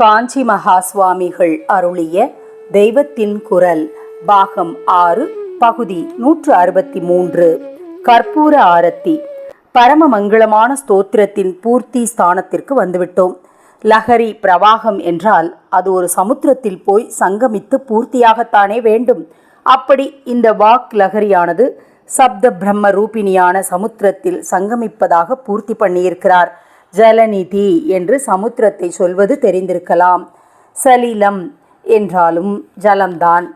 காஞ்சி மகா சுவாமிகள் அருளிய தெய்வத்தின் குரல் பாகம் ஆறு பகுதி நூற்று அறுபத்தி மூன்று. கற்பூர ஆரத்தி. பரம மங்களமான ஸ்தோத்திரத்தின் பூர்த்தி ஸ்தானத்திற்கு வந்துவிட்டோம். லஹரி பிரவாகம் என்றால் அது ஒரு சமுத்திரத்தில் போய் சங்கமித்து பூர்த்தியாகத்தானே வேண்டும். அப்படி இந்த வாக் லஹரியானது சப்த பிரம்ம ரூபிணியான சமுத்திரத்தில் சங்கமிப்பதாக பூர்த்தி பண்ணியிருக்கிறார். ஜலநிதி என்று சமுத்திரத்தை சொல்வது தெரிந்திருக்கலாம். சலிலம் என்றாலும் ஜலம்தான்.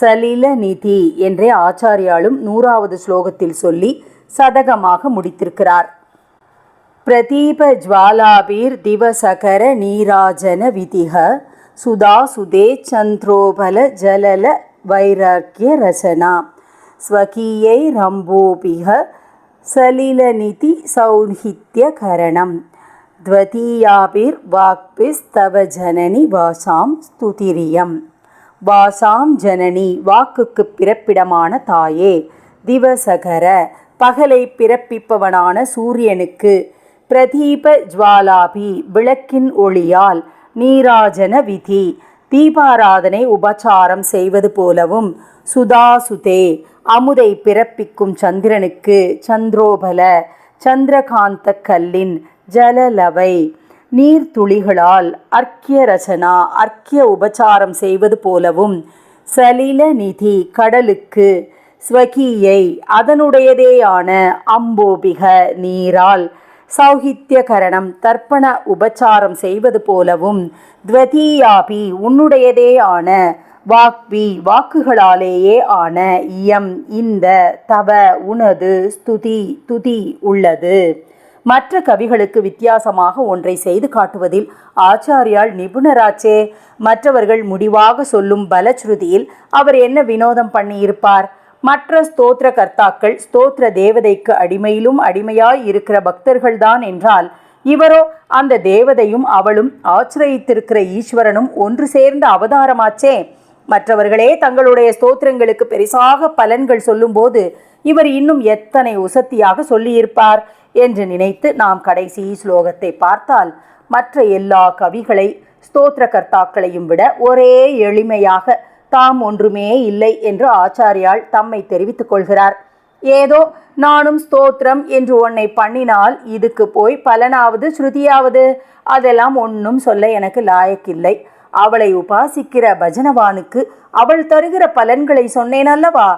சலில நிதி என்றே ஆச்சாரியாலும் நூறாவது ஸ்லோகத்தில் சொல்லி சதகமாக முடித்திருக்கிறார். பிரதீப ஜுவாலாபீர் திவசகர நீராஜன விதிக சுதா சுதே சந்திரோபல ஜலல வைராக்கிய ரசனா. ஸ்வகீயை ரம்போபிக சலிலநிதி சௌஹித்ய கரணம். துவதீயாபிர்வாக்பிஸ்தவ ஜனனி வாசாம் ஸ்துதிரியம். வாசாம் ஜனனி வாக்குக்கு பிறப்பிடமான தாயே திவசகர பகலை பிறப்பிப்பவனான சூரியனுக்கு பிரதீப ஜுவாலாபி விளக்கின் ஒளியால் நீராஜன விதி தீபாராதனை உபச்சாரம் செய்வது போலவும் சுதாசுதே அமுதை பிறப்பிக்கும் சந்திரனுக்கு சந்திரோபல சந்திரகாந்த கல்லின் ஜலலவை. நீர்த்துளிகளால் அர்க்கிய ரசனா அர்க்கிய உபச்சாரம் செய்வது போலவும் சலில நிதி கடலுக்கு ஸ்வகியை அதனுடையதேயான அம்போபிக நீரால் சௌஹித்யகரணம் தர்ப்பண உபச்சாரம் செய்வது போலவும் துவதீயாபி உன்னுடையதேயான வாக்பி வாக்வி வாக்குகளாலேயே ஆன இயம் இந்த தவ உனது ஸ்துதி துதி உள்ளது. மற்ற கவிகளுக்கு வித்தியாசமாக ஒன்றை செய்து காட்டுவதில் ஆச்சாரியால் நிபுணராச்சே. மற்றவர்கள் முடிவாக சொல்லும் பலச்ருதியில் அவர் என்ன வினோதம் பண்ணியிருப்பார்? மற்ற ஸ்தோத்திர கர்த்தாக்கள் ஸ்தோத்திர தேவதைக்கு அடிமையிலும் அடிமையாய் இருக்கிற பக்தர்கள்தான் என்றால் இவரோ அந்த தேவதையும் அவளும் ஆச்சிரயித்திருக்கிற ஈஸ்வரனும் ஒன்று சேர்ந்த அவதாரமாச்சே. மற்றவர்களே தங்களுடைய ஸ்தோத்திரங்களுக்கு பெரிசாக பலன்கள் சொல்லும்போது இவர் இன்னும் எத்தனை உசத்தியாக சொல்லியிருப்பார்? என்று நினைத்து நாம் கடைசி ஸ்லோகத்தை பார்த்தால் மற்ற எல்லா கவிகளை ஸ்தோத்திர கர்த்தாக்களையும் விட ஒரே எளிமையாக தாம் ஒன்றுமே இல்லை என்று ஆச்சாரியால் தம்மை தெரிவித்துக் கொள்கிறார். ஏதோ நானும் ஸ்தோத்திரம் என்று உன்னை பண்ணினால் இதுக்கு போய் பலனாவது ஸ்ருதியாவது? அதெல்லாம் ஒன்றும் சொல்ல எனக்கு லாயக்கில்லை. அவளை உபாசிக்கிற பஜனவானுக்கு அவள் தருகிற பலன்களை சொன்னேன் அல்லவா?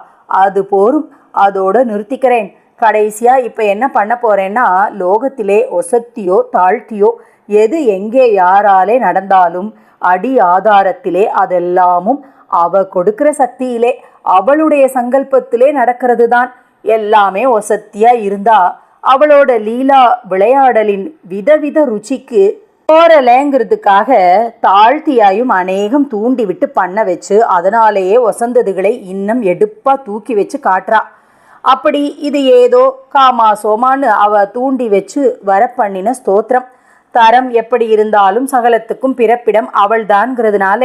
அது போரும் அதோடு நிறுத்திக்கிறேன். கடைசியாக இப்போ என்ன பண்ண போகிறேன்னா லோகத்திலே ஒசத்தியோ தாழ்த்தியோ எது எங்கே யாராலே நடந்தாலும் அடி ஆதாரத்திலே அதெல்லாமும் அவ கொடுக்கிற சக்தியிலே அவளுடைய சங்கல்பத்திலே நடக்கிறது தான் எல்லாமே ஒசத்தியா இருந்தா அவளோட லீலா விளையாடலின் விதவித ருச்சிக்கு போரலைங்கிறதுக்காக தாழ்த்தியாயும் அநேகம் தூண்டி விட்டு பண்ண வச்சு அதனாலேயே ஒசந்ததுகளை இன்னும் எடுப்பாக தூக்கி வச்சு காட்டுறா. அப்படி இது ஏதோ காமா சோமான்னு அவ தூண்டி வச்சு வர பண்ணின ஸ்தோத்திரம். தரம் எப்படி இருந்தாலும் சகலத்துக்கும் பிறப்பிடம் அவள்தான்ங்கிறதுனால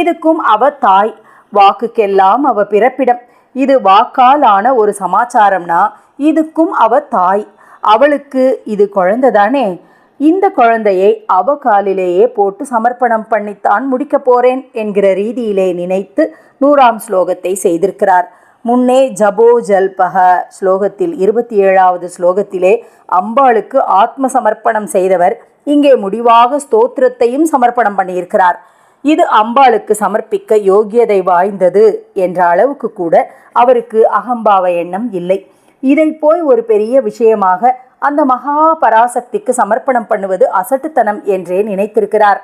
இதுக்கும் அவ தாய். வாக்குக்கெல்லாம் அவ பிறப்பிடம். இது வாக்கால் ஆன ஒரு சமாச்சாரம்னா இதுக்கும் அவ தாய். அவளுக்கு இது குழந்தை தானே இந்த குழந்தையை அவ காலிலேயே போட்டு சமர்ப்பணம் பண்ணித்தான் முடிக்கப் போறேன் என்கிற ரீதியிலே நினைத்து நூறாம் ஸ்லோகத்தை செய்திருக்கிறார். முன்னே ஜபோ ஜல்பக ஸ்லோகத்தில் இருபத்தி ஏழாவது ஸ்லோகத்திலே அம்பாளுக்கு ஆத்ம சமர்ப்பணம் செய்தவர் இங்கே முடிவாக ஸ்தோத்திரத்தையும் சமர்ப்பணம் பண்ணியிருக்கிறார். இது அம்பாளுக்கு சமர்ப்பிக்க யோகியதை வாய்ந்தது என்ற அளவுக்கு கூட அவருக்கு அகம்பாவ எண்ணம் இல்லை. இதை போய் ஒரு பெரிய விஷயமாக அந்த மகா பராசக்திக்கு சமர்ப்பணம் பண்ணுவது அசட்டுத்தனம் என்றே நினைத்திருக்கிறார்.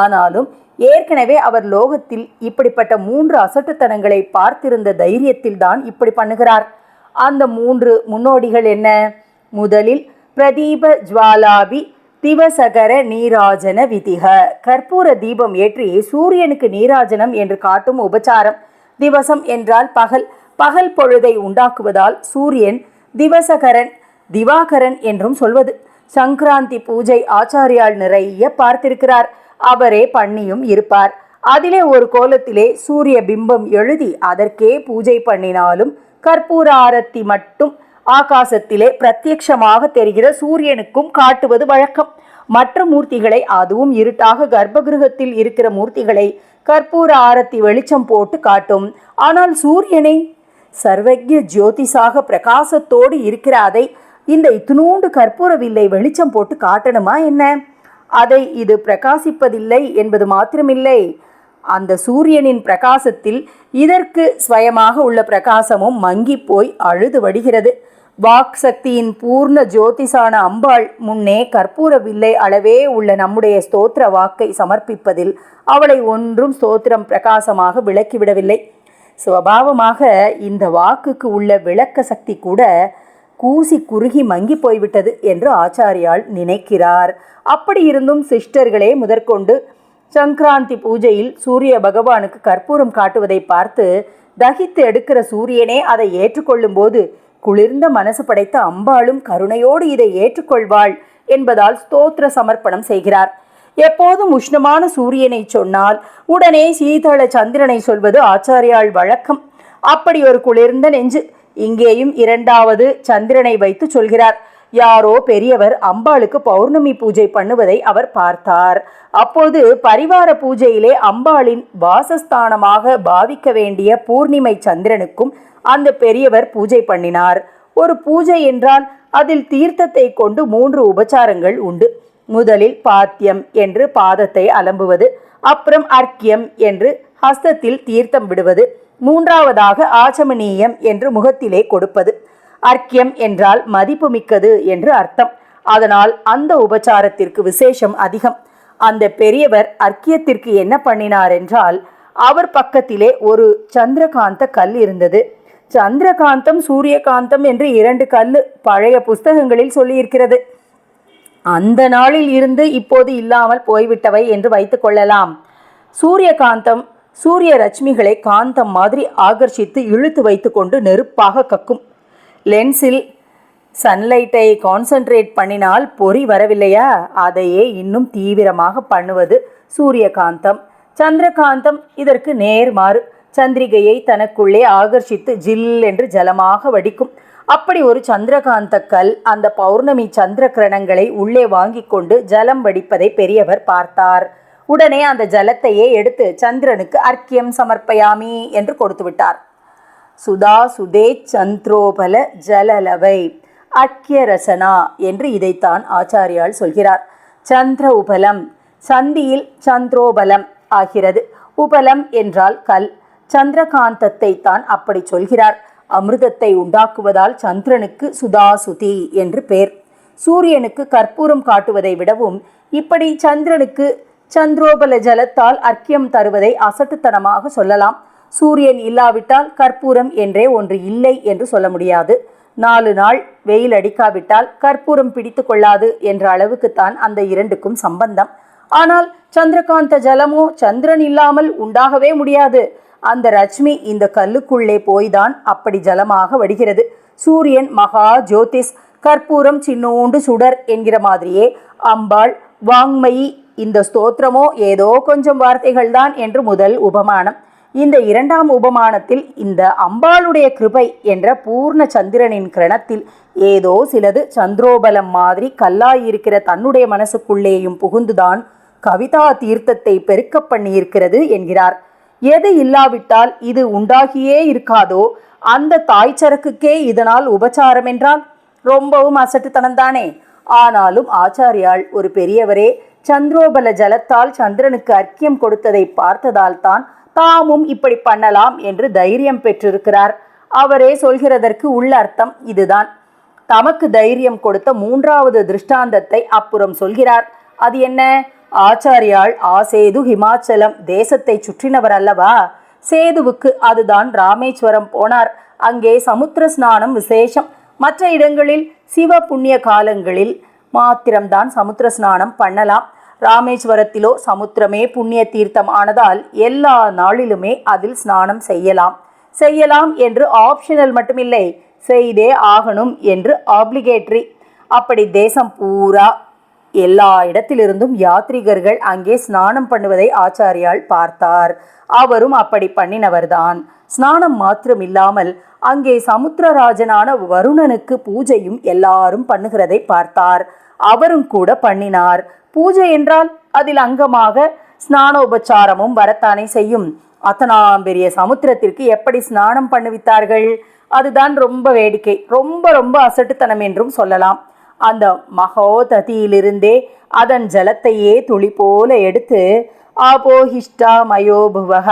ஆனாலும் ஏற்கனவே அவர் லோகத்தில் இப்படிப்பட்ட மூன்று அசட்டுத்தனங்களை பார்த்திருந்த தைரியத்தில் தான் இப்படி பண்ணுகிறார். அந்த மூன்று முன்னோடிகள் என்ன? முதலில் பிரதீப ஜுவாலாபி திவசகர நீராஜன விதிக. கற்பூர தீபம் ஏற்றி சூரியனுக்கு நீராஜனம் என்று காட்டும் உபச்சாரம். திவசம் என்றால் பகல். பகல் பொழுதை உண்டாக்குவதால் சூரியன் திவசகரன் திவாகரன் என்றும் சொல்வது. சங்கராந்தி பூஜை ஆச்சாரியால் நிறைய பார்த்திருக்கிறார். அவரே பண்ணியும் இருப்பார். அதிலே ஒரு கோலத்திலே சூரிய பிம்பம் எழுதி அதற்கே பூஜை பண்ணினாலும் கற்பூர ஆரத்தி மட்டும் ஆகாசத்திலே பிரத்யக்ஷமாக தெரிகிற சூரியனுக்கும் காட்டுவது வழக்கம். மற்ற மூர்த்திகளை அதுவும் இருட்டாக கர்ப்பகிருகத்தில் இருக்கிற மூர்த்திகளை கற்பூர ஆரத்தி வெளிச்சம் போட்டு காட்டும். ஆனால் சூரியனை சர்வஜ ஜோதிஷாக பிரகாசத்தோடு இருக்கிற அதை இந்த இத்தினூண்டு கற்பூர வில்லை வெளிச்சம் போட்டு காட்டணுமா என்ன? அதை இது பிரகாசிப்பதில்லை என்பது மாத்திரமில்லை. அந்த சூரியனின் பிரகாசத்தில் இதற்கு ஸ்வயமாக உள்ள பிரகாசமும் மங்கி போய் அழுது வடிகிறது. வாக் சக்தியின் பூர்ண ஜோதிஷான அம்பாள் முன்னே கற்பூர வில்லை அளவே உள்ள நம்முடைய ஸ்தோத்திர வாக்கை சமர்ப்பிப்பதில் அவளை ஒன்றும் ஸ்தோத்திரம் பிரகாசமாக விளக்கிவிடவில்லை. சுவபாவமாக இந்த வாக்குக்கு உள்ள விளக்க சக்தி கூட கூசி குறுகி மங்கி போய்விட்டது என்று ஆச்சாரியால் நினைக்கிறார். அப்படி இருந்தும் சிஸ்டர்களே முதற்கொண்டு சங்கராந்தி பூஜையில் சூரிய பகவானுக்கு கற்பூரம் காட்டுவதை பார்த்து தகித்து எடுக்கிற சூரியனே அதை ஏற்றுக்கொள்ளும் போது குளிர்ந்த மனசு படைத்த அம்பாளும் கருணையோடு இதை ஏற்றுக்கொள்வாள் என்பதால் ஸ்தோத்திர சமர்ப்பணம் செய்கிறார். எப்போதும் உஷ்ணமான சூரியனை சொன்னால் உடனே சீதள சந்திரனை சொல்வது ஆச்சாரியாள் வழக்கம். அப்படி ஒரு குளிர்ந்த நெஞ்சு இங்கேயும் இரண்டாவது சந்திரனை வைத்து சொல்கிறார். யாரோ பெரியவர் அம்பாளுக்கு பௌர்ணமி பூஜை பண்ணுவதை அவர் பார்த்தார். அப்போது பரிவார பூஜையிலே அம்பாளின் வாசஸ்தானமாக பாவிக்க வேண்டிய பூர்ணிமை சந்திரனுக்கும் அந்த பெரியவர் பூஜை பண்ணினார். ஒரு பூஜை என்றால் அதில் தீர்த்தத்தை கொண்டு மூன்று உபச்சாரங்கள் உண்டு. முதலில் பாத்தியம் என்று பாதத்தை அலம்புவது அப்புறம் அர்க்கியம் என்று ஹஸ்தத்தில் தீர்த்தம் விடுவது மூன்றாவதாக ஆச்சமனீயம் என்று முகத்திலே கொடுப்பது. அர்க்கியம் என்றால் மதிப்புமிக்கது என்று அர்த்தம். அதனால் அந்த உபச்சாரத்திற்கு விசேஷம் அதிகம். அந்த பெரியவர் அர்க்கியத்திற்கு என்ன பண்ணினார் என்றால் அவர் பக்கத்திலே ஒரு சந்திரகாந்த கல் இருந்தது. சந்திரகாந்தம் சூரியகாந்தம் என்று இரண்டு கல் பழைய புஸ்தகங்களில் சொல்லியிருக்கிறது. அந்த நாளில் இருந்து இப்போது இல்லாமல் போய்விட்டவை என்று வைத்துக்கொள்ளலாம் சூரியகாந்தம் சூரிய ரஷ்மிகளை காந்தம் மாதிரி ஆகர்ஷித்து இழுத்து வைத்துக்கொண்டு நெருப்பாக கக்கும். லென்ஸில் சன்லைட்டை கான்சென்ட்ரேட் பண்ணினால் பொறி வரவில்லையா? அதையே இன்னும் தீவிரமாக பண்ணுவது சூரியகாந்தம். சந்திரகாந்தம் இதற்கு நேர்மாறு. சந்திரிகையை தனக்குள்ளே ஆகர்ஷித்து ஜில் என்று ஜலமாக வடிக்கும். அப்படி ஒரு சந்திரகாந்த கல் அந்த பௌர்ணமி சந்திர கிரணங்களை உள்ளே வாங்கி கொண்டு ஜலம் வடிப்பதை பெரியவர் பார்த்தார். உடனே அந்த ஜலத்தையே எடுத்து சந்திரனுக்கு அர்க்கியம் சமர்ப்பயாமி என்று கொடுத்து விட்டார். சுதா சுதே சந்திரோபல ஜலலவை அக்கிய ரசனா என்று இதைத்தான் ஆச்சாரியால் சொல்கிறார். சந்திர உபலம் சந்தியில் சந்திரோபலம் ஆகிறது. உபலம் என்றால் கல். சந்திரகாந்தத்தை தான் அப்படி சொல்கிறார். அமிர்தத்தை உண்டாக்குவதால் சந்திரனுக்கு சுதாசுதி என்று பேர். சூரியனுக்கு கற்பூரம் காட்டுவதை விடவும் இப்படி சந்திரனுக்கு சந்திரோபல ஜலத்தால் அர்க்கியம் தருவதை அசட்டுத்தனமாக சொல்லலாம். சூரியன் இல்லாவிட்டால் கற்பூரம் என்றே ஒன்று இல்லை என்று சொல்ல முடியாது. நாலு நாள் வெயில் அடிக்காவிட்டால் கற்பூரம் பிடித்து கொள்ளாது என்ற அளவுக்குத்தான் அந்த இரண்டுக்கும் சம்பந்தம். ஆனால் சந்திரகாந்த ஜலமோ சந்திரன் இல்லாமல் உண்டாகவே முடியாது. அந்த ரஜ்மி இந்த கல்லுக்குள்ளே போய்தான் அப்படி ஜலமாக வடிகிறது. சூரியன் மகா ஜோதிஷ் கற்பூரம் சின்னோண்டு சுடர் என்கிற மாதிரியே அம்பாள் வாங்மயி இந்த ஸ்தோத்திரமோ ஏதோ கொஞ்சம் வார்த்தைகள் தான் என்று முதல் உபமானம். இந்த இரண்டாம் உபமானத்தில் இந்த அம்பாளுடைய கிருபை என்ற பூர்ண சந்திரனின் கிரணத்தில் ஏதோ சிலது சந்திரோபலம் மாதிரி கல்லாயிருக்கிற தன்னுடைய மனசுக்குள்ளேயும் புகுந்துதான் கவிதா தீர்த்தத்தை பெருக்க பண்ணியிருக்கிறது என்கிறார். எது இல்லாவிட்டால் இது உண்டாகியே இருக்காதோ அந்த தாய் சரக்குக்கே இதனால் உபச்சாரம் என்றால்? ரொம்பவும் அசட்டுத்தனம்தானே. ஆனாலும் ஆச்சாரியால் ஒரு பெரியவரே சந்திரோபல ஜலத்தால் சந்திரனுக்கு அர்க்கியம் கொடுத்ததை பார்த்ததால் தான் தாமும் இப்படி பண்ணலாம் என்று தைரியம் பெற்றிருக்கிறார். அவரே சொல்கிறதற்கு உள்ள அர்த்தம் இதுதான். தமக்கு தைரியம் கொடுத்த மூன்றாவது திருஷ்டாந்தத்தை அப்புறம் சொல்கிறார். அது என்ன? ஆச்சாரியால் ஆசேது ஹிமாச்சலம் தேசத்தை சுற்றினவர் அல்லவா? சேதுவுக்கு அதுதான் ராமேஸ்வரம் போனார். அங்கே சமுத்திர ஸ்நானம் விசேஷம். மற்ற இடங்களில் சிவ புண்ணிய காலங்களில் மாத்திரம்தான் சமுத்திர ஸ்நானம் பண்ணலாம். ராமேஸ்வரத்திலோ சமுத்திரமே புண்ணிய தீர்த்தம் ஆனதால் எல்லா நாளிலுமே அதில் ஸ்நானம் செய்யலாம். செய்யலாம் என்று ஆப்ஷனல் மட்டுமில்லை. செய்தே ஆகணும் என்று ஆப்ளிகேட்ரி அப்படி தேசம் பூரா எல்லா இடத்திலிருந்தும் யாத்ரீகர்கள் அங்கே ஸ்நானம் பண்ணுவதை ஆச்சாரியால் பார்த்தார். அவரும் அப்படி பண்ணினவர்தான். ஸ்நானம் மாத்திரம் இல்லாமல் அங்கே சமுத்திரராஜனான வருணனுக்கு பூஜையும் எல்லாரும் பண்ணுகிறதை பார்த்தார். அவரும் கூட பண்ணினார். பூஜை என்றால் அதில் அங்கமாக ஸ்நானோபச்சாரமும் வரத்தானே செய்யும். அத்தனாம் பெரிய சமுத்திரத்திற்கு எப்படி ஸ்நானம் பண்ணுவித்தார்கள்? அதுதான் ரொம்ப வேடிக்கை. ரொம்ப ரொம்ப அசட்டுத்தனம் என்றும் சொல்லலாம். அந்த மகோததியிலிருந்தே அதன் ஜலத்தையே துளி போல எடுத்து ஆபோஹிஷ்டா மயோபுவக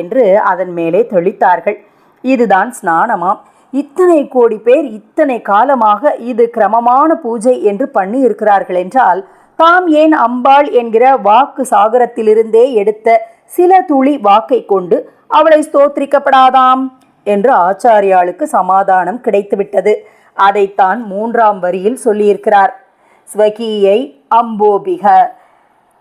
என்று அதன் மேலே தெளித்தார்கள். இதுதான் ஸ்நானமாம். இத்தனை கோடி பேர் இத்தனை காலமாக இது கிரமமான பூஜை என்று பண்ணி இருக்கிறார்கள் என்றால் தாம் ஏன் அம்பாள் என்கிற வாக்கு சாகரத்திலிருந்தே எடுத்த சில துளி வாக்கை கொண்டு அவளை ஸ்தோத்திரிக்கப்படாதாம் என்று ஆச்சாரியாளுக்கு சமாதானம் கிடைத்துவிட்டது. அதைத்தான் மூன்றாம் வரியில் சொல்லியிருக்கிறார். ஸ்வகீயை அம்போபிக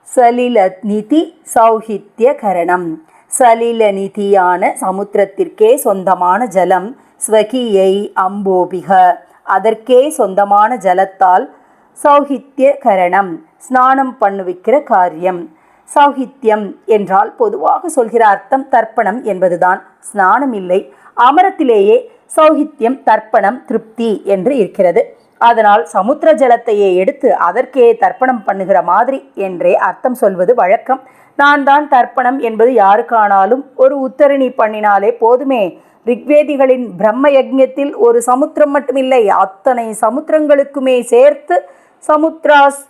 சலிலநிதி சௌஹித்ய கரணம் சலிலநிதியான சமுத்திரத்திற்கே சொந்தமான ஜலம். ஸ்வகியை அம்போபிக. அதற்கே சொந்தமான ஜலத்தால் சௌஹித்ய கரணம் ஸ்நானம் பண்ணுவிக்கிற காரியம். சௌஹித்யம் என்றால் பொதுவாக சொல்கிற அர்த்தம் தர்ப்பணம் என்பதுதான். ஸ்நானம் இல்லை அமரத்திலேயே சௌஹித்யம் தர்ப்பணம் திருப்தி என்று இருக்கிறது. அதனால் சமுத்திர ஜலத்தையே எடுத்து அதற்கே தர்ப்பணம் பண்ணுகிற மாதிரி என்றே அர்த்தம் சொல்வது வழக்கம். நான் தான் தர்ப்பணம் என்பது யாருக்கானாலும் ஒரு உத்தரணி பண்ணினாலே போதுமே. ரிக்வேதிகளின் பிரம்ம யஜ்யத்தில் ஒரு சமுத்திரம் மட்டுமில்லை அத்தனை சமுத்திரங்களுக்குமே சேர்த்து சமுத்ராஸ்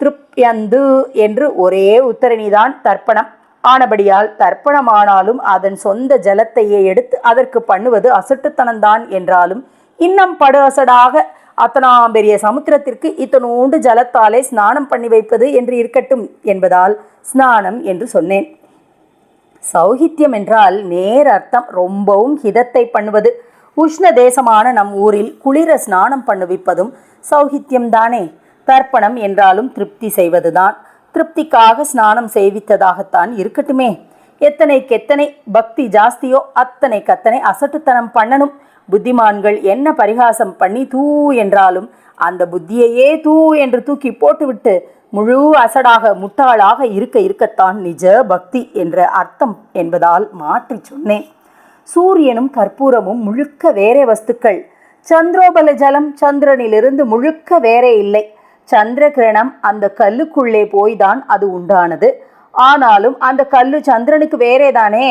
திருப்யந்து என்று ஒரே உத்தரணிதான் தர்ப்பணம். ஆனபடியால் தர்ப்பணமானாலும் அதன் சொந்த ஜலத்தையே எடுத்து அதற்கு பண்ணுவது அசட்டுத்தனம்தான் என்றாலும் இன்னும் படு அசடாக அத்தனாம் பெரிய சமுத்திரத்திற்கு இத்தனோண்டு ஜலத்தாலே ஸ்நானம் பண்ணி வைப்பது என்று இருக்கட்டும் என்பதால் ஸ்நானம் என்று சொன்னேன். சௌகித்யம் என்றால் நேர் அர்த்தம் ரொம்பவும் ஹிதத்தை பண்ணுவது. உஷ்ண தேசமான நம் ஊரில் குளிர ஸ்நானம் பண்ணுவிப்பதும் சௌகித்யம்தானே தர்ப்பணம் என்றாலும் திருப்தி செய்வதுதான். திருப்திக்காக ஸ்நானம் செய்வித்ததாகத்தான் இருக்கட்டுமே. எத்தனைக்கெத்தனை பக்தி ஜாஸ்தியோ அத்தனை கத்தனை அசட்டுத்தனம் பண்ணணும். புத்திமான்கள் என்ன பரிகாசம் பண்ணி தூ என்றாலும் அந்த புத்தியையே தூ என்று தூக்கி போட்டுவிட்டு முழு அசடாக முட்டாளாக இருக்க இருக்கத்தான் நிஜ பக்தி என்ற அர்த்தம் என்பதால் மாற்றி சொன்னேன். சூரியனும் கற்பூரமும் முழுக்க வேறே வஸ்துக்கள். சந்திரோபல ஜலம் சந்திரனிலிருந்து முழுக்க வேறே இல்லை. சந்திர கிரணம் அந்த கல்லுக்குள்ளே போய்தான் அது உண்டானது. ஆனாலும் அந்த கல்லு சந்திரனுக்கு வேறேதானே?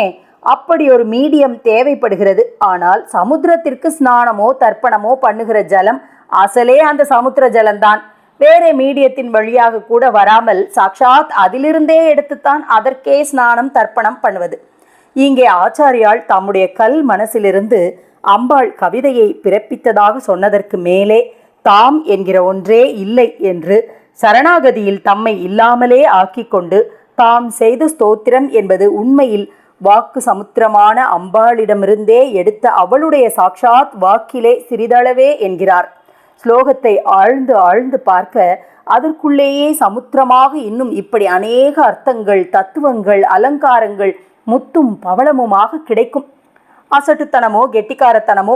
அப்படி ஒரு மீடியம் தேவைப்படுகிறது. ஆனால் சமுத்திரத்திற்கு ஸ்நானமோ தர்ப்பணமோ பண்ணுகிற ஜலம் அசலே அந்த சமுத்திர ஜலம்தான். வேற மீடியத்தின் வழியாக கூட வராமல் சாக்ஷாத் அதிலிருந்தே எடுத்துத்தான் அதற்கே ஸ்நானம் தர்ப்பணம் பண்ணுவது. இங்கே ஆச்சாரியால் தம்முடைய கல் மனசிலிருந்து அம்பாள் கவிதையை பிறப்பித்ததாக சொன்னதற்கு மேலே தாம் என்கிற ஒன்றே இல்லை என்று சரணாகதியில் தம்மை இல்லாமலே ஆக்கிக்கொண்டு தாம் செய்த ஸ்தோத்திரம் என்பது உண்மையில் வாக்கு சமுத்திரமான அம்பாளிடமிருந்தே எடுத்த அவளுடைய சாக்ஷாத் வாக்கிலே சிறிதளவே என்கிறார். ஸ்லோகத்தை ஆழ்ந்து ஆழ்ந்து பார்க்க அதற்குள்ளேயே சமுத்திரமாக இன்னும் இப்படி அநேக அர்த்தங்கள் தத்துவங்கள் அலங்காரங்கள் முத்தும் பவளமுமாக கிடைக்கும். அசட்டுத்தனமோ கெட்டிக்காரத்தனமோ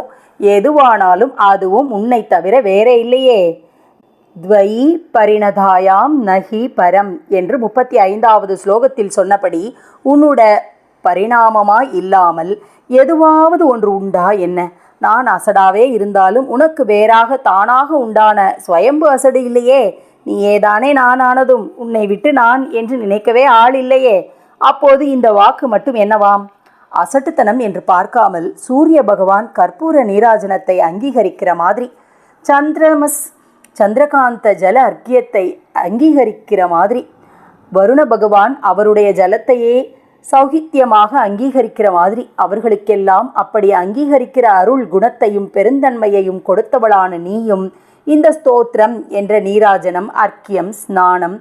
எதுவானாலும் அதுவும் உன்னை தவிர வேற இல்லையே. துவயி பரிணதாயாம் நகி பரம் என்று முப்பத்தி ஐந்தாவது ஸ்லோகத்தில் சொன்னபடி உன்னோட பரிணாமமாய் இல்லாமல் எதுவாவது ஒன்று உண்டா என்ன? நான் அசடாவே இருந்தாலும் உனக்கு வேறாக தானாக உண்டான சுயம்பு அசடு இல்லையே. நீ ஏதானே நான் ஆனதும் உன்னை விட்டு நான் என்று நினைக்கவே ஆள் இல்லையே. அப்போது இந்த வாக்கு மட்டும் என்னவாம்? அசட்டுத்தனம் என்று பார்க்காமல் சூரிய பகவான் கற்பூர நீராஜனத்தை அங்கீகரிக்கிற மாதிரி சந்திரமஸ் சந்திரகாந்த ஜல அர்க்கியத்தை அங்கீகரிக்கிற மாதிரி வருண பகவான் அவருடைய ஜலத்தையே சௌகித்தியமாக அங்கீகரிக்கிற மாதிரி அவர்களுக்கெல்லாம் அப்படி அங்கீகரிக்கிற அருள் குணத்தையும் பெருந்தன்மையையும் கொடுத்தவளான நீயும் இந்த ஸ்தோத்திரம் என்ற நீராஜனம் அர்க்கியம் ஸ்நானம்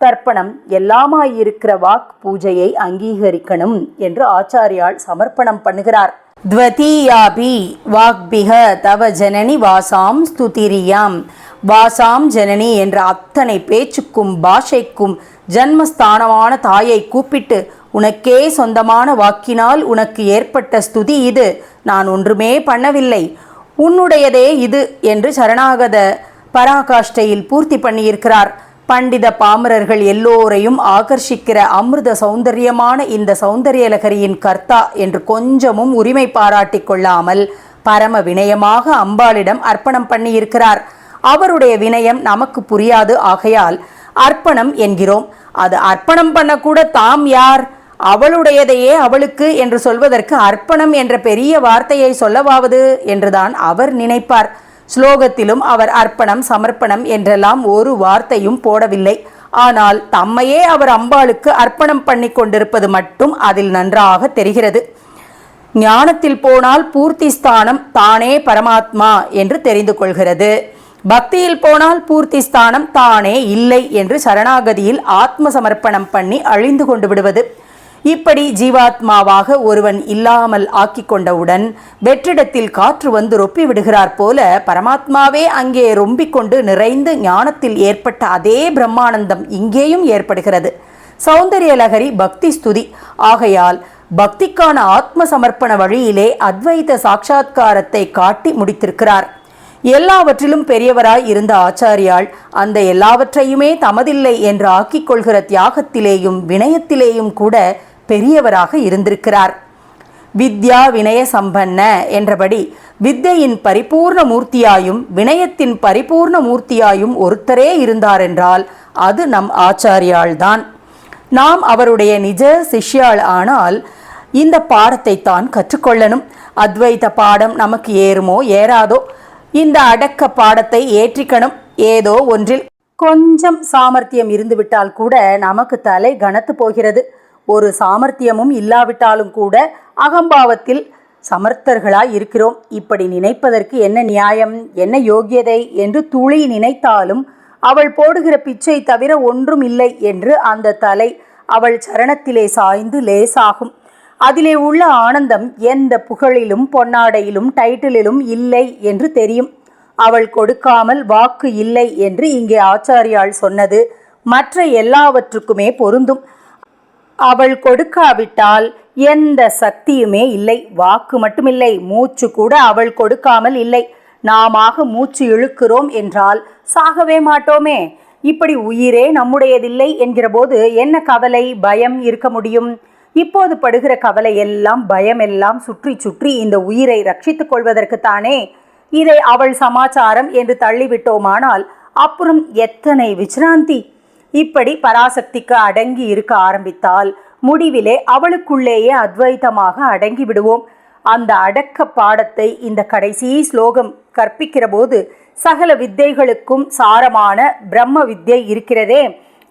தர்ப்பணம் எல்லாமாயிருக்கிற வாக் பூஜையை அங்கீகரிக்கணும் என்று ஆச்சாரியால் சமர்ப்பணம் பண்ணுகிறார். துவதீயாபி வாக்பிக தவ ஜனனி வாசாம் ஸ்துதிரியாம். வாசாம் ஜனனி என்ற அத்தனை பேச்சுக்கும் பாஷைக்கும் ஜன்மஸ்தானமான தாயை கூப்பிட்டு உனக்கே சொந்தமான வாக்கினால் உனக்கு ஏற்பட்ட ஸ்துதி இது. நான் ஒன்றுமே பண்ணவில்லை. உன்னுடையதே இது என்று சரணாகத பராகாஷ்டையில் பூர்த்தி பண்ணியிருக்கிறார். பண்டித பாமரர்கள் எல்லோரையும் ஆகர்ஷிக்கிற அமிர்த சௌந்தரியமான இந்த சௌந்தரியலகரியின் கர்த்தா என்று கொஞ்சமும் உரிமை பாராட்டி கொள்ளாமல் பரம வினயமாக அம்பாளிடம் அர்ப்பணம் பண்ணியிருக்கிறார். அவருடைய வினயம் நமக்கு புரியாது. ஆகையால் அர்ப்பணம் என்கிறோம். அது அர்ப்பணம் பண்ணக்கூட தாம் யார்? அவளுடையதையே அவளுக்கு என்று சொல்வதற்கு அர்ப்பணம் என்ற பெரிய வார்த்தையை சொல்லவாவது என்றுதான் அவர் நினைப்பார். ஸ்லோகத்திலும் அவர் அர்ப்பணம் சமர்ப்பணம் என்றெல்லாம் ஒரு வார்த்தையும் போடவில்லை. ஆனால் தம்மையே அவர் அம்பாளுக்கு அர்ப்பணம் பண்ணி கொண்டிருப்பது மட்டும் அதில் நன்றாக தெரிகிறது. ஞானத்தில் போனால் பூர்த்தி ஸ்தானம் தானே பரமாத்மா என்று தெரிந்து கொள்கிறது. பக்தியில் போனால் பூர்த்தி ஸ்தானம் தானே இல்லை என்று சரணாகதியில் ஆத்ம சமர்ப்பணம் பண்ணி அழிந்து கொண்டு விடுவது. இப்படி ஜீவாத்மாவாக ஒருவன் இல்லாமல் ஆக்கி கொண்டவுடன் வெற்றிடத்தில் காற்று வந்து ரொப்பி விடுகிறார் போல பரமாத்மாவே அங்கே ரொம்பிக் கொண்டு நிறைந்து ஞானத்தில் ஏற்பட்ட அதே பிரம்மானந்தம் இங்கேயும் ஏற்படுகிறது. சௌந்தரிய லகரி பக்தி ஸ்துதி. ஆகையால் பக்திக்கான ஆத்ம சமர்ப்பண வழியிலே அத்வைத சாட்சா்காரத்தை காட்டி முடித்திருக்கிறார். எல்லாவற்றிலும் பெரியவராய் இருந்த ஆச்சாரியால் அந்த எல்லாவற்றையுமே தமதில்லை என்று ஆக்கிக் கொள்கிற தியாகத்திலேயும் வினயத்திலேயும் கூட பெரியவராக இருந்திருக்கிறார். வித்யா வினய சம்பன்ன என்றபடி வித்தையின் பரிபூர்ண மூர்த்தியாயும் வினயத்தின் பரிபூர்ண மூர்த்தியாயும் ஒருத்தரே இருந்தார் என்றால் அது நம் ஆச்சாரியாள்தான். நாம் அவருடைய நிஜ சிஷ்யாள் ஆனால் இந்த பாடத்தை தான் கற்றுக்கொள்ளணும். அத்வைத பாடம் நமக்கு ஏறுமோ ஏறாதோ இந்த அடக்க பாடத்தை ஏற்றிக்கணும். ஏதோ ஒன்றில் கொஞ்சம் சாமர்த்தியம் இருந்துவிட்டால் கூட நமக்கு தலை கனத்து போகிறது. ஒரு சாமர்த்தியமும் இல்லாவிட்டாலும் கூட அகம்பாவத்தில் சமர்த்தர்களாய் இருக்கிறோம். இப்படி நினைப்பதற்கு என்ன நியாயம்? என்ன யோகியதை என்று துளி நினைத்தாலும் அவள் போடுகிற பிச்சை தவிர ஒன்றும் இல்லை என்று அந்த தலை அவள் சரணத்திலே சாய்ந்து லேசாகும். அதிலே உள்ள ஆனந்தம் எந்த புகழிலும் பொன்னாடையிலும் டைட்டிலிலும் இல்லை என்று தெரியும். அவள் கொடுக்காமல் வாக்கு இல்லை என்று இங்கே ஆச்சாரியாள் சொன்னது மற்ற எல்லாவற்றுக்குமே பொருந்தும். அவள் கொடுக்காவிட்டால் எந்த சக்தியுமே இல்லை. வாக்கு மட்டுமில்லை மூச்சு கூட அவள் கொடுக்காமல் இல்லை. நாமாக மூச்சு இழுக்கிறோம் என்றால் சாகவே மாட்டோமே. இப்படி உயிரே நம்முடையதில்லை என்கிறபோது என்ன கவலை பயம் இருக்க முடியும்? இப்போது படுகிற கவலை எல்லாம் பயம் எல்லாம் சுற்றி சுற்றி இந்த உயிரை ரட்சித்துக் கொள்வதற்குத்தானே இதை அவள் சமாச்சாரம் என்று தள்ளிவிட்டோமானால் அப்புறம் எத்தனை விசிராந்தி இப்படி பராசக்திக்கு அடங்கி இருக்க ஆரம்பித்தால் முடிவிலே அவளுக்குள்ளேயே அத்வைத்தமாக அடங்கி விடுவோம். அந்த அடக்க பாடத்தை இந்த கடைசி ஸ்லோகம் கற்பிக்கிற போது சகல வித்தைகளுக்கும் சாரமான பிரம்ம வித்தியை இருக்கிறதே.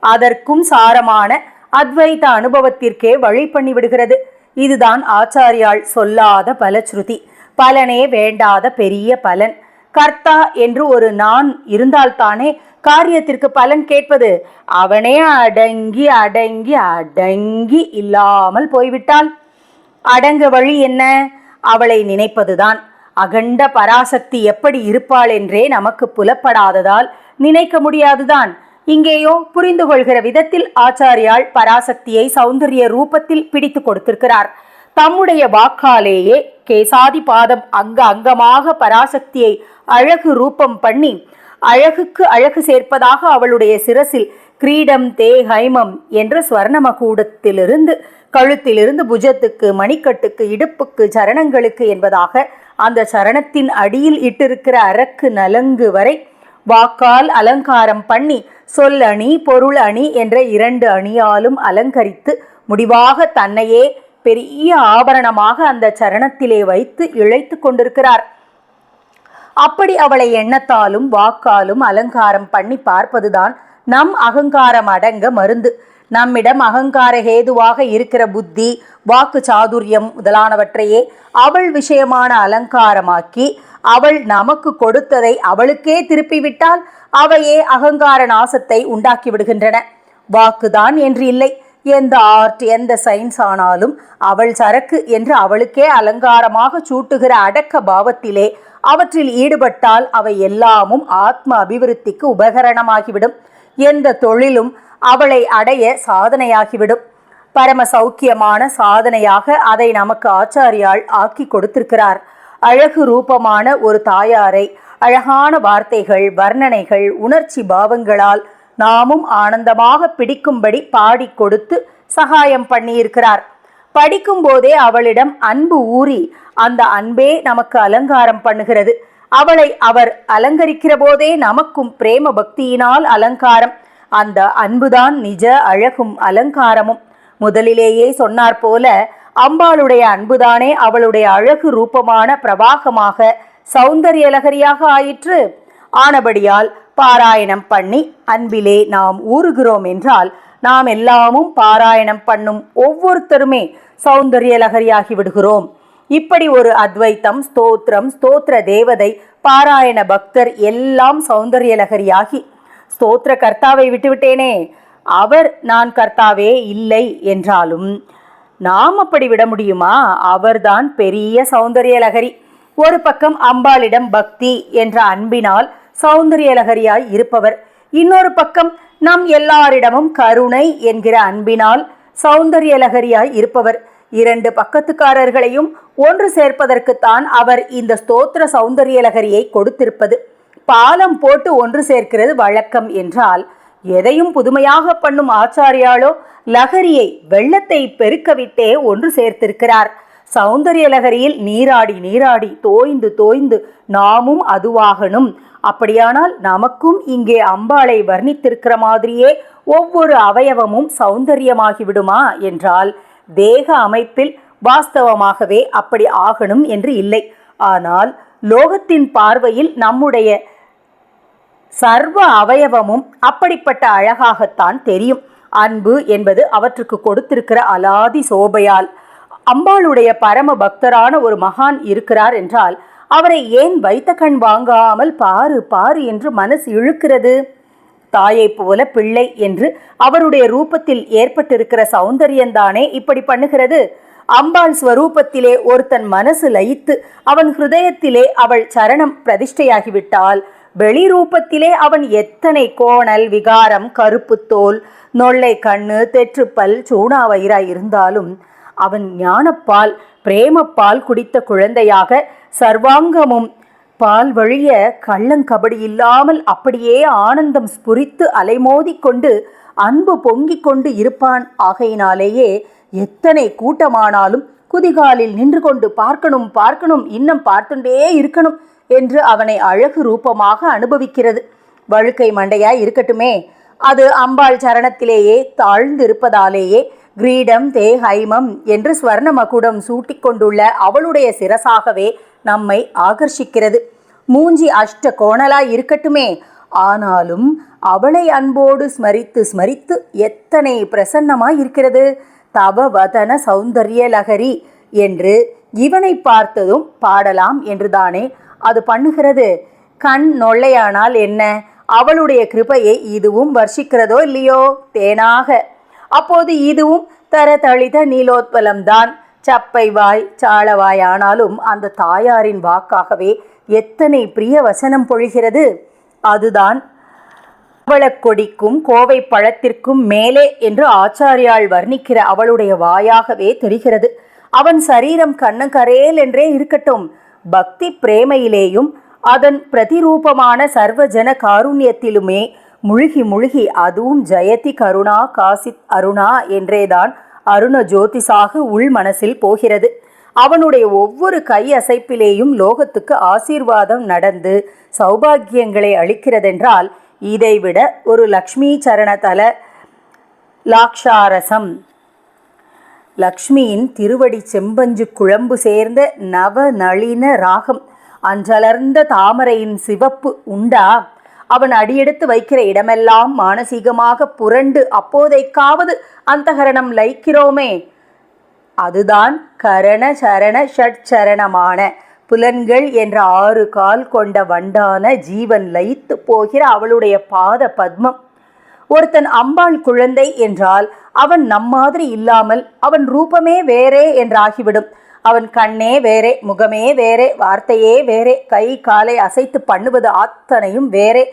அதற்கும் சாரமான அத்வைத அனுபவத்திற்கே வழி பண்ணிவிடுகிறது இதுதான் ஆச்சாரியால் சொல்லாத பலஸ்ருதி பலனே வேண்டாத பெரிய பலன். கர்த்தா என்று ஒரு நான் இருந்தால்தானே காரியத்திற்கு பலன் கேட்பது? அவனே அடங்கி அடங்கி அடங்கி இல்லாமல் போய்விட்டால் அடங்க வழி என்ன? அவளை நினைப்பதுதான். அகண்ட பராசக்தி எப்படி இருப்பாள் என்றே நமக்கு புலப்படாததால் நினைக்க முடியாதுதான். இங்கேயோ புரிந்து கொள்கிற விதத்தில் ஆச்சாரியால் பராசக்தியை சௌந்தரிய ரூபத்தில் பிடித்து கொடுத்திருக்கிறார். தம்முடைய வாக்காலேயே கேசாதி பாதம் அங்க அங்கமாக பராசக்தியை அழகு ரூபம் பண்ணி அழகுக்கு அழகு சேர்ப்பதாக அவளுடைய சிரசில் கிரீடம் தே ஹைமம் என்ற ஸ்வர்ணமகூடத்திலிருந்து கழுத்திலிருந்து புஜத்துக்கு மணிக்கட்டுக்கு இடுப்புக்கு சரணங்களுக்கு என்பதாக அந்த சரணத்தின் அடியில் இட்டிருக்கிற அரக்கு நலங்கு வரை வாக்கால் அலங்காரம் பண்ணி சொல் அணி பொருள் அணி என்ற இரண்டு அணியாலும் அலங்கரித்து முடிவாக தன்னையே பெரிய ஆபரணமாக அந்த சரணத்திலே வைத்து இழைத்து கொண்டிருக்கிறார். அப்படி அவளை எண்ணத்தாலும் வாக்காலும் அலங்காரம் பண்ணி பார்ப்பதுதான் நம் அகங்காரம் அடங்க மருந்து. நம்மிடம் அகங்கார ஹேதுவாக இருக்கிற புத்தி வாக்கு சாதுரியம் முதலானவற்றையே அவள் விஷயமான அலங்காரமாக்கி அவள் நமக்கு கொடுத்ததை அவளுக்கே திருப்பிவிட்டால் அவையே அகங்கார நாசத்தை உண்டாக்கி விடுகின்றன. வாக்குதான் என்று இல்லை. எந்த ஆர்ட் எந்த சயின்ஸ் ஆனாலும் அவள் சரக்கு என்று அவளுக்கே அலங்காரமாக சூட்டுகிற அடக்க பாவத்திலே அவற்றில் ஈடுபட்டால் அவை எல்லாமும் ஆத்ம அபிவிருத்திக்கு உபகரணமாகிவிடும். எந்த தொழிலும் அவளை அடைய சாதனையாகிவிடும். பரம சௌக்கியமான சாதனையாக அதை நமக்கு ஆச்சாரியால் ஆக்கி கொடுத்திருக்கிறார். அழகு ரூபமான ஒரு தாயாரை அழகான வார்த்தைகள் வர்ணனைகள் உணர்ச்சி பாவங்களால் நாமும் ஆனந்தமாக பிடிக்கும்படி பாடி கொடுத்து சகாயம் பண்ணியிருக்கிறார். படிக்கும் போதே அவளிடம் அன்பு ஊறி அந்த அன்பே நமக்கு அலங்காரம் பண்ணுகிறது. அவளை அவர் அலங்கரிக்கிற போதே நமக்கும் பிரேம பக்தியினால் அலங்காரம். அந்த அன்புதான் நிஜ அழகும் அலங்காரமும். முதலிலேயே சொன்னார் போல அம்பாளுடைய அன்புதானே அவளுடைய அழகு ரூபமான பிரவாகமாக சௌந்தரிய லகரியாக ஆயிற்று. ஆனபடியால் பாராயணம் பண்ணி அன்பிலே நாம் ஊறுகிறோம் என்றால் நாம் எல்லாமும் பாராயணம் பண்ணும் ஒவ்வொருத்தருமே சௌந்தரிய லகரியாகி விடுகிறோம். இப்படி ஒரு அத்வைத்தம் ஸ்தோத்திரம் ஸ்தோத்திர தேவதை பாராயண பக்தர் எல்லாம் சௌந்தரிய லகரியாகி ஸ்தோத்திர கர்த்தாவை விட்டுவிட்டேனே அவர் நான் கர்த்தாவே இல்லை என்றாலும் நாம் அப்படி விட முடியுமா? அவர்தான் பெரிய சௌந்தரிய லகரி ஒரு பக்கம் அம்பாளிடம் பக்தி என்ற அன்பினால் சௌந்தரிய லகரியாய் இருப்பவர். இன்னொரு பக்கம் நம் எல்லாரிடமும் கருணை என்கிற அன்பினால் சௌந்தரிய லகரியாய் இருப்பவர். இரண்டு பக்கத்துக்காரர்களையும் ஒன்று சேர்ப்பதற்குத்தான் அவர் இந்த ஸ்தோத்திர சௌந்தரிய லகரியை கொடுத்திருப்பது. பாலம் போட்டு ஒன்று சேர்க்கிறது வழக்கம் என்றால் எதையும் புதுமையாக பண்ணும் ஆச்சாரியாலோ லகரியை வெள்ளத்தை பெருக்கவிட்டே ஒன்று சேர்த்திருக்கிறார். சௌந்தரிய லகரியில் நீராடி நீராடி தோய்ந்து தோய்ந்து நாமும் அதுவாகணும். அப்படியானால் நமக்கும் இங்கே அம்பாளை வர்ணித்திருக்கிற மாதிரியே ஒவ்வொரு அவயவமும் சௌந்தரியமாகிவிடுமா என்றால் தேக அமைப்பில் வாஸ்தவமாகவே அப்படி ஆகணும் என்று இல்லை. ஆனால் லோகத்தின் பார்வையில் நம்முடைய சர்வ அவயவமும் அப்படிப்பட்ட அழகாகத்தான் தெரியும். அன்பு என்பது அவற்றுக்கு கொடுத்திருக்கிற அலாதி சோபையால். அம்பாளுடைய பரம பக்தரான ஒரு மகான் இருக்கிறார் என்றால் அவரை ஏன் வைத்த கண் வாங்காமல் பாரு பாரு என்று மனசு இழுக்கிறது? தாயைப் போல பிள்ளை என்று அவருடைய ரூபத்தில் ஏற்பட்டிருக்கிற சௌந்தரியந்தானே இப்படி பண்ணுகிறது? அம்பாள் ஸ்வரூபத்திலே ஒருத்தன் மனசு லயித்து அவன் ஹிருதயத்திலே அவள் சரணம் பிரதிஷ்டையாகிவிட்டால் வெளிரூபத்திலே அவன் எத்தனை கோணல் விகாரம் கருப்பு தோல் நொல்லை கண்ணு தெற்றுப்பல் சூணாவயிராய் இருந்தாலும் அவன் ஞானப்பால் பிரேமப்பால் குடித்த குழந்தையாக சர்வாங்கமும் பால் வழிய கள்ளங்கபடி இல்லாமல் அப்படியே ஆனந்தம் ஸ்புரித்து அலைமோதி கொண்டு அன்பு பொங்கிக் கொண்டு இருப்பான். ஆகையினாலேயே எத்தனை கூட்டமானாலும் குதிகாலில் நின்று கொண்டு பார்க்கணும் பார்க்கணும் இன்னும் பார்த்துட்டே இருக்கணும். என்று அவனை அழகு ரூபமாக அனுபவிக்கிறது. வழுக்கை மண்டையாய் இருக்கட்டுமே. அது அம்பாள் சரணத்திலேயே தாழ்ந்திருப்பதாலேயே கிரீடம் தே ஹைமம் என்று ஸ்வர்ண மகுடம் சூட்டிக் கொண்டுள்ள அவளுடைய சிரசாகவே நம்மை ஆகர்ஷிக்கிறது. மூஞ்சி அஷ்ட கோணலாய் இருக்கட்டுமே. ஆனாலும் அவளை அன்போடு ஸ்மரித்து ஸ்மரித்து எத்தனை பிரசன்னமாய் இருக்கிறது. தவ வதன சௌந்தர்ய லகரி என்று இவனை பார்த்ததும் பாடலாம் என்றுதானே அது பண்ணுகிறது. கண் நொல்லையானால் என்ன? அவளுடைய கிருபையை இதுவும் வர்ஷிக்கிறதோ இல்லையோ? தேனாக. அப்போது இதுவும் தர தளித நீலோத்பலம்தான். சப்பை வாய் சாளவாய் ஆனாலும் அந்த தாயாரின் வாக்காகவே எத்தனை பிரிய வசனம் பொழிகிறது. அதுதான் அவளக்கொடிக்கும் கோவை பழத்திற்கும் மேலே என்று ஆச்சாரியால் வர்ணிக்கிற அவளுடைய வாயாகவே தெரிகிறது. அவன் சரீரம் கண்ணங்கரேல் என்றே இருக்கட்டும். பக்தி பிரேமையிலேயும் அதன் பிரதிரூபமான சர்வஜன காருண்யத்திலுமே முழுகி முழுகி அதுவும் ஜெயதி கருணா காசித் அருணா என்றேதான் அருண ஜோதிஷாக உள் மனசில் போகிறது. அவனுடைய ஒவ்வொரு கை அசைப்பிலேயும் லோகத்துக்கு ஆசீர்வாதம் நடந்து சௌபாகியங்களை அளிக்கிறதென்றால் இதைவிட ஒரு லக்ஷ்மி சரண தல லாக்ஷாரசம் லக்ஷ்மியின் திருவடி செம்பஞ்சு குழம்பு சேர்ந்த நவ நளின ராகம். அன்றலர்ந்த தாமரையின் சிவப்பு உண்டா? அவன் அடியெடுத்து வைக்கிற இடமெல்லாம் மானசீகமாக புரண்டு அப்போதைக்காவது அந்தகரணம் லைக்கிறோமே அதுதான் கரண சரண ஷட்சரணமான புலன்கள் என்ற ஆறு கால் கொண்ட வண்டான ஜீவன் லயித்து போகிற அவளுடைய பாத பத்மம் ஒருத்தன் அம்பாள் குழந்தை என்றால் அவன் நம் மாதிரி இல்லாமல் அவன் ரூபமே வேறே என்றாகிவிடும். அவன் கண்ணே வேறே முகமே வேறே வார்த்தையே வேறே கை காலை அசைத்து பண்ணுவது அத்தனையும் வேறே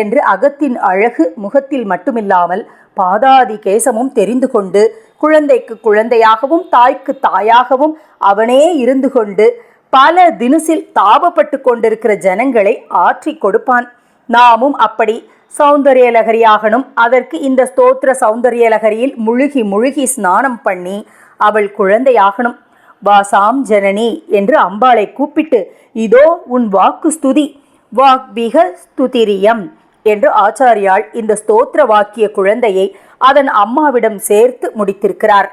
என்று அகத்தின் அழகு முகத்தில் மட்டுமில்லாமல் பாதாதி கேசமும் தெரிந்து கொண்டு குழந்தைக்கு குழந்தையாகவும் தாய்க்கு தாயாகவும் அவனே இருந்து கொண்டு பல தினுசில் தாபப்பட்டு கொண்டிருக்கிற ஜனங்களை ஆற்றி கொடுப்பான். நாமும் அப்படி சௌந்தரிய லகரியாகணும் அதற்கு இந்த ஸ்தோத்திர சௌந்தரிய லகரியில் முழுகி முழுகி ஸ்நானம் பண்ணி அவள் குழந்தையாகணும். வாசாம் ஜனனி என்று அம்பாளை கூப்பிட்டு இதோ உன் வாக்கு ஸ்துதி வாக்பிக ஸ்துதிரியம் என்று ஆச்சாரியால் இந்த ஸ்தோத்திர வாக்கிய குழந்தையை அதன் அம்மாவிடம் சேர்த்து முடித்திருக்கிறார்.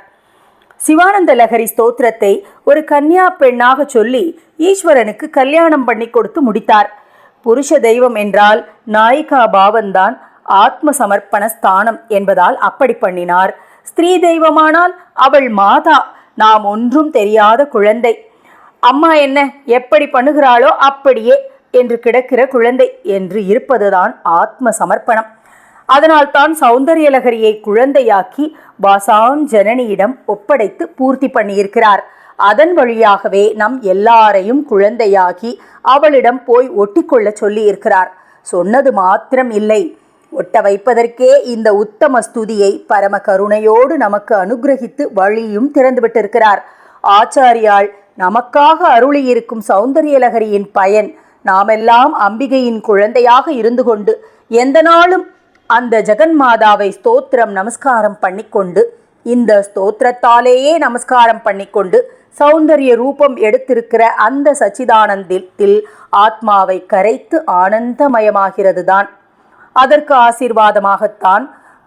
சிவானந்த லஹரி ஸ்தோத்திரத்தை ஒரு கன்னியா பெண்ணாக சொல்லி ஈஸ்வரனுக்கு கல்யாணம் பண்ணி கொடுத்து முடித்தார். புருஷ தெய்வம் என்றால் நாயிகா பாவன்தான் ஆத்ம சமர்ப்பண ஸ்தானம் என்பதால் அப்படி பண்ணினார். ஸ்திரீ தெய்வமானால் அவள் மாதா நாம் ஒன்றும் தெரியாத குழந்தை. அம்மா என்ன எப்படி பண்ணுகிறாளோ அப்படியே என்று கிடக்கிற குழந்தை என்று இருப்பதுதான் ஆத்ம சமர்ப்பணம் அதனால் தான் சௌந்தர்யலகரியை குழந்தையாக்கி வாசான் ஜனனியிடம் ஒப்படைத்து பூர்த்தி பண்ணியிருக்கிறார். அதன் வழியாகவே நம் எல்லாரையும் குழந்தையாகி அவளிடம் போய் ஒட்டிக்கொள்ள சொல்லி இருக்கிறார் சொன்னது மாத்திரம் இல்லை. ஒட்ட வைப்பதற்கே இந்த உத்தம ஸ்துதியை பரம கருணையோடு நமக்கு அனுகிரகித்து வழியும் திறந்துவிட்டிருக்கிறார். ஆச்சாரியால் நமக்காக அருளியிருக்கும் சௌந்தரியலகரியின் பயன் நாமெல்லாம் அம்பிகையின் குழந்தையாக இருந்து கொண்டு எந்த நாளும் அந்த ஜெகன்மாதாவை ஸ்தோத்திரம் நமஸ்காரம் பண்ணிக்கொண்டு இந்த ஸ்தோத்திரத்தாலேயே நமஸ்காரம் பண்ணிக்கொண்டு சௌந்தரிய ரூபம் எடுத்திருக்கிற அந்த சச்சிதானந்தத்தில் ஆத்மாவை கரைத்து ஆனந்தமயமாகிறது தான் அதற்கு ஆசீர்வாதமாகத்தான்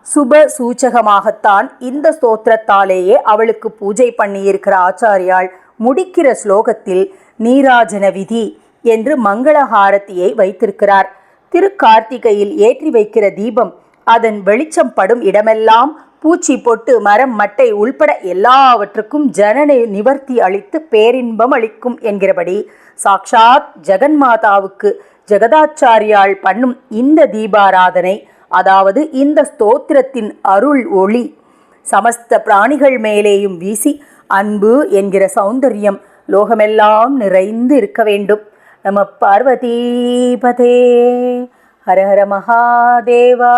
சுப சூச்சகமாகத்தான் இந்த ஸ்தோத்திரத்தாலேயே அவளுக்கு பூஜை பண்ணியிருக்கிற ஆச்சாரியால் முடிக்கிற ஸ்லோகத்தில் நீராஜன விதி என்று மங்களஹாரத்தியை வைத்திருக்கிறார். திருக்கார்த்திகையில் ஏற்றி வைக்கிற தீபம் அதன் வெளிச்சம் படும் இடமெல்லாம் பூச்சி பொட்டு மரம் மட்டை உள்பட எல்லாவற்றுக்கும் ஜனனை நிவர்த்தி அளித்து பேரின்பம் அளிக்கும் என்கிறபடி சாக்ஷாத் ஜெகன்மாதாவுக்கு ஜெகதாச்சாரியால் பண்ணும் இந்த தீபாராதனை அதாவது இந்த ஸ்தோத்திரத்தின் அருள் ஒளி சமஸ்த பிராணிகள் மேலேயும் வீசி அன்பு என்கிற சௌந்தரியம் லோகமெல்லாம் நிறைந்து இருக்க வேண்டும். நம பார்வதீபதே. ஹர ஹர மகாதேவா.